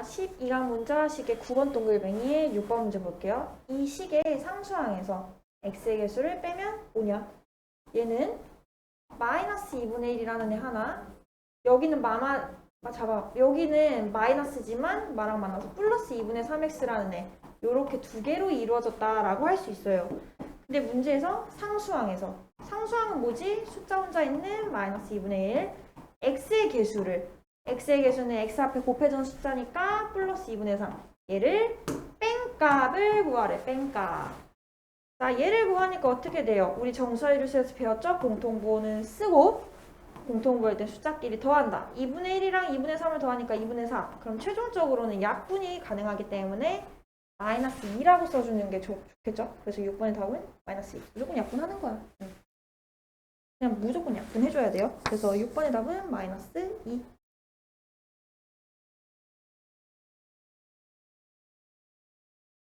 자, 12강 문자식의 9번 동글뱅이의 6번 문제 볼게요. 이 식의 상수항에서 x의 개수를 빼면 5냐? 얘는 마이너스 2분의 1이라는 애 하나, 여기는 마마, 마, 잡아. 여기는 마이너스지만 마랑 만나서 플러스 2분의 3x라는 애. 요렇게 두 개로 이루어졌다라고 할 수 있어요. 근데 문제에서 상수항에서 상수항은 뭐지? 숫자 혼자 있는 마이너스 2분의 1 x의 개수를 x의 개수는 x 앞에 곱해준 숫자니까 플러스 2분의 3 얘를 뺀값을 구하래 뺀값 자 얘를 구하니까 어떻게 돼요? 우리 정수화유리수에서 배웠죠? 공통부호는 쓰고 공통부호일 때 숫자끼리 더한다 2분의 1이랑 2분의 3을 더하니까 2분의 4 그럼 최종적으로는 약분이 가능하기 때문에 마이너스 2라고 써주는 게 좋, 좋겠죠? 그래서 6번의 답은 마이너스 2 무조건 약분하는 거야 응. 그냥 무조건 약분해줘야 돼요 그래서 6번의 답은 마이너스 2